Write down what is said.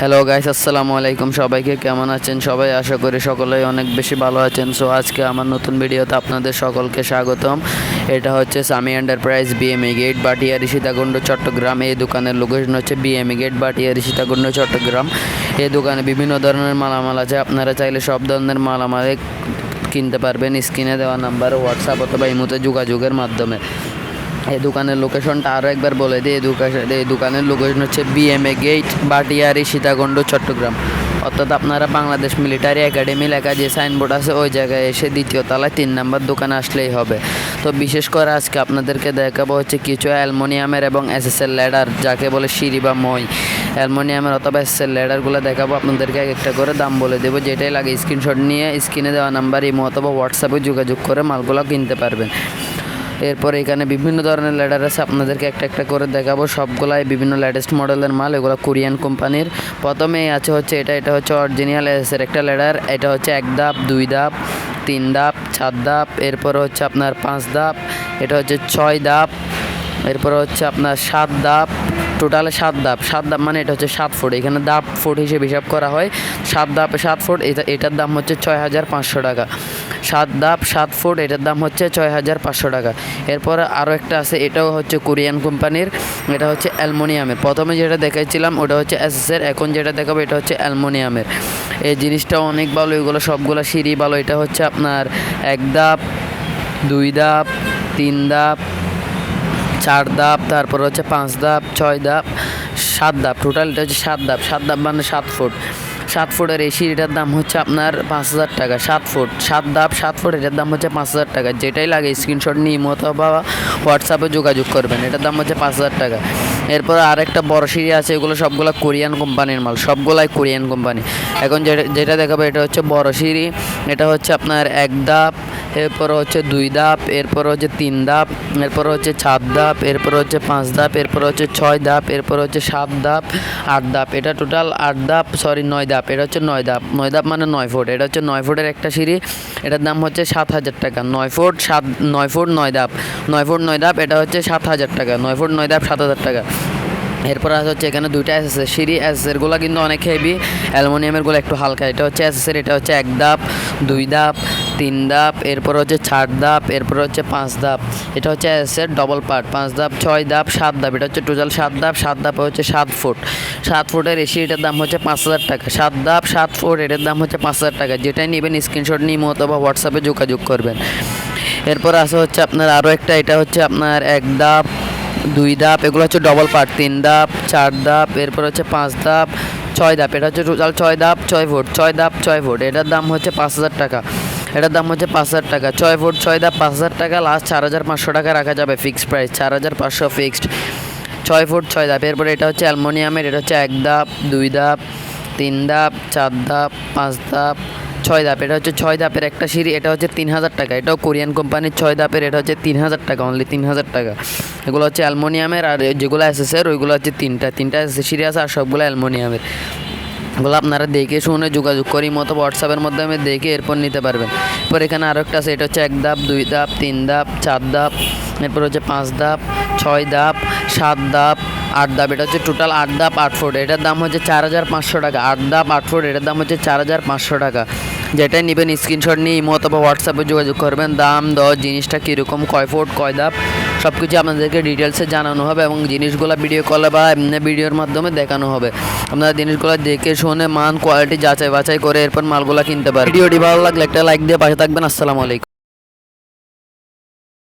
Hello guys আসসালামু আলাইকুম। সবাইকে কেমন আছেন? সবাই আশা করি সকলেই অনেক বেশি ভালো আছেন। সো আজকে আমার নতুন ভিডিওতে আপনাদের সকলকে স্বাগতম। এটা হচ্ছে Sami enterprise BME gate Batiari Sitakunda, Chattogram. এই দোকানের লোকেশন হচ্ছে বিএমই গেট বাটিয়ারি সীতাকুণ্ড, চট্টগ্রাম। এই দোকানে বিভিন্ন ধরনের মালামাল আছে। আপনারা চাইলে সব ধরনের মালামালে কিনতে পারবেন। স্ক্রিনে দেওয়া নাম্বার হোয়াটসঅ্যাপ অথবা ইমোতে যোগাযোগের মাধ্যমে। এই দোকানের লোকেশনটা আরও একবার বলে দিই, এই দোকানের লোকেশন হচ্ছে বিএমএ গেট বাটিয়ারি, সীতাকুণ্ড, চট্টগ্রাম। অর্থাৎ আপনারা বাংলাদেশ মিলিটারি একাডেমি লেখা যে সাইনবোর্ড আছে, ওই জায়গায় এসে দ্বিতীয় তলায় তিন নাম্বার দোকানে আসলেই হবে। তো বিশেষ করে আজকে আপনাদেরকে দেখাবো হচ্ছে কিছু অ্যালমোনিয়ামের এবং এসএসএল ল্যাডার যাকে বলে সিঁড়ি বা মই। অ্যালমোনিয়ামের অথবা এসএসএল ল্যাডারগুলো দেখাবো, আপনাদেরকে এক একটা করে দাম বলে দেবো। যেটাই লাগে স্ক্রিনশট নিয়ে স্ক্রিনে দেওয়া নাম্বার ইমো অথবা হোয়াটসঅ্যাপে যোগাযোগ করে মালগুলো কিনতে পারবেন। এরপর এখানে বিভিন্ন ধরনের ল্যাডার আছে, আপনাদেরকে একটা একটা করে দেখাবো। সবগুলাই বিভিন্ন লেটেস্ট মডেলের মাল, এগুলো কোরিয়ান কোম্পানির প্রথমেই আছে হচ্ছে এটা এটা হচ্ছে অরিজিনাল এসের একটা ল্যাডার এটা হচ্ছে এক ধাপ, দুই ধাপ, তিন ধাপ, চার ধাপ, এরপর হচ্ছে আপনার পাঁচ ধাপ, এটা হচ্ছে ছয় ধাপ, এরপর হচ্ছে আপনার সাত ধাপ টোটালে সাত ধাপ সাত ধাপ মানে এটা হচ্ছে সাত ফুট, এখানে ধাপ ফুট হিসেবে হিসাব করা হয়, সাত ধাপে সাত ফুট, এটা, এটার দাম হচ্ছে ছয় হাজার পাঁচশো টাকা। সাত ধাপ সাত ফুট, এটার দাম হচ্ছে ছয় হাজার পাঁচশো টাকা। এরপর আরও একটা আছে, এটাও হচ্ছে কোরিয়ান কোম্পানির, এটা হচ্ছে অ্যালমোনিয়ামের। প্রথমে যেটা দেখাইছিলাম, ওটা হচ্ছে এসএসের এখন যেটা দেখাবো, এটা হচ্ছে অ্যালমোনিয়ামের। এই জিনিসটা অনেক ভালো, এগুলো সবগুলো সিঁড়ি ভালো, এটা হচ্ছে আপনার এক ধাপ দুই ধাপ তিন ধাপ চার ধাপ তারপর হচ্ছে পাঁচ ধাপ ছয় ধাপ সাত ধাপ টোটাল এটা হচ্ছে সাত ধাপ সাত ধাপ মানে সাত ফুট। সাত ফুটের এই এটার দাম হচ্ছে আপনার পাঁচ হাজার টাকা, সাত ফুট। সাত ধাপ সাত ফুট, এটার দাম হচ্ছে পাঁচ হাজার টাকা। যেটাই লাগে স্ক্রিনশট নিয়ে মতো বা হোয়াটসঅ্যাপে যোগাযোগ করবেন। এটার দাম হচ্ছে পাঁচ হাজার টাকা। এরপর আরেকটা বড় সিঁড়ি আছে, এগুলো সবগুলো কোরিয়ান কোম্পানির মাল, সবগুলাই কোরিয়ান কোম্পানি। এখন যেটা দেখাবো, এটা হচ্ছে বড় সিঁড়ি। এটা হচ্ছে আপনার এক ধাপ এরপর হচ্ছে দুই ধাপ, এরপর হচ্ছে তিন ধাপ, এরপর হচ্ছে চার ধাপ, এরপর হচ্ছে পাঁচ ধাপ, এরপর হচ্ছে ছয় ধাপ, এরপর হচ্ছে সাত ধাপ, আট ধাপ। এটা টোটাল আট ধাপ সরি নয় ধাপ। এটা হচ্ছে নয় ধাপ। নয় ধাপ মানে নয় ফুট। এটা হচ্ছে নয় ফুটের একটা সিঁড়ি। এটার দাম হচ্ছে সাত হাজার টাকা। নয় ফুট সাত, নয় ফুট নয় ধাপ। নয় ফুট নয় ধাপ, এটা হচ্ছে সাত হাজার টাকা। নয় ফুট নয় ধাপ, সাত হাজার টাকা। এরপর আছে হচ্ছে এখানে দুইটা এস এসএস সিঁড়ি এসএসেরগুলো কিন্তু অনেক হেভি অ্যালুমিনিয়ামেরগুলো একটু হালকা। এটা হচ্ছে এসএসের এটা হচ্ছে এক ধাপ, দুই ধাপ তিন ধাপ, এরপর হচ্ছে চার ধাপ, এরপর হচ্ছে পাঁচ ধাপ। এটা হচ্ছে এসএসের ডবল পার্ট পাঁচ ধাপ, ছয় ধাপ, সাত ধাপ। এটা হচ্ছে টোটাল সাত ধাপ, সাত ধাপে হচ্ছে সাত ফুট। সাত ফুটের এই সিঁড়িটার দাম হচ্ছে পাঁচ হাজার টাকা। সাত ধাপ, সাত ফুট, এটার দাম হচ্ছে পাঁচ হাজার টাকা। যেটাই নেবেন স্ক্রিনশট নিয়ে অথবা হোয়াটসঅ্যাপে যোগাযোগ করবেন। এরপর আছে হচ্ছে আপনার আরও একটা, এটা হচ্ছে আপনার এক ধাপ, দুই ধাপ, এগুলো হচ্ছে ডবল পার্ট তিন ধাপ, চার ধাপ, এরপর হচ্ছে পাঁচ ধাপ, ছয় ধাপ। এটা হচ্ছে টোটাল ছয় ধাপ, ছয় ফুট, ছয় ধাপ, ছয় ফুট। এটার দাম হচ্ছে পাঁচ হাজার টাকা। এটার দাম হচ্ছে পাঁচ হাজার টাকা। ছয় ফুট ছয় ধাপ পাঁচ হাজার টাকা। লাস্ট চার হাজার পাঁচশো টাকা রাখা যাবে ফিক্সড প্রাইস চার হাজার পাঁচশো ফিক্সড ছয় ফুট ছয় ধাপ এরপরে এটা হচ্ছে অ্যালমোনিয়ামের, এটা হচ্ছে এক ধাপ দুই ধাপ তিন ধাপ চার ধাপ পাঁচ ধাপ ছয় ধাপ এটা হচ্ছে ছয় ধাপের একটা সিঁড়ি, এটা হচ্ছে তিন হাজার টাকা। এটাও কোরিয়ান কোম্পানির ছয় ধাপের এটা হচ্ছে তিন হাজার টাকা অনলি তিন হাজার টাকা। এগুলো হচ্ছে অ্যালমোনিয়ামের আর যেগুলো এসেসের ওইগুলো হচ্ছে তিনটা। তিনটা সিঁড়ি আছে আর সবগুলো অ্যালমোনিয়ামের। এগুলো আপনারা দেখে শুনে যোগাযোগ করি, মতো হোয়াটসঅ্যাপের মাধ্যমে দেখে এরপর নিতে পারবেন। এরপর এখানে আরও একটা আছে, এটা হচ্ছে এক ধাপ, দুই ধাপ, তিন ধাপ, চার ধাপ, এরপর হচ্ছে পাঁচ ধাপ, ছয় ধাপ, সাত ধাপ, আট ধাপ, এটা হচ্ছে টোটাল আট ধাপ, আট ফুট এটার দাম হচ্ছে চার হাজার পাঁচশো টাকা, আট ধাপ, আট ফুট এটার দাম হচ্ছে চার হাজার পাঁচশো টাকা। যেটাই নেবেন স্ক্রিনশট নিয়ে, ইমো অথবা হোয়াটসঅ্যাপে যোগাযোগ করবেন, দাম, দর, জিনিসটা কীরকম, কয় ফুট কয় ধাপ সব কিছু আপনাদেরকে ডিটেলসে জানানো হবে এবং জিনিসগুলো ভিডিও কলে বা ভিডিওর মাধ্যমে দেখানো হবে। আপনারা জিনিসগুলো দেখে শুনে মান কোয়ালিটি যাচাই বাছাই করে এরপর মালগুলো কিনতে পারেন। ভিডিওটি ভালো লাগলে একটা লাইক দিয়ে পাশে থাকবেন। আসসালামু আলাইকুম।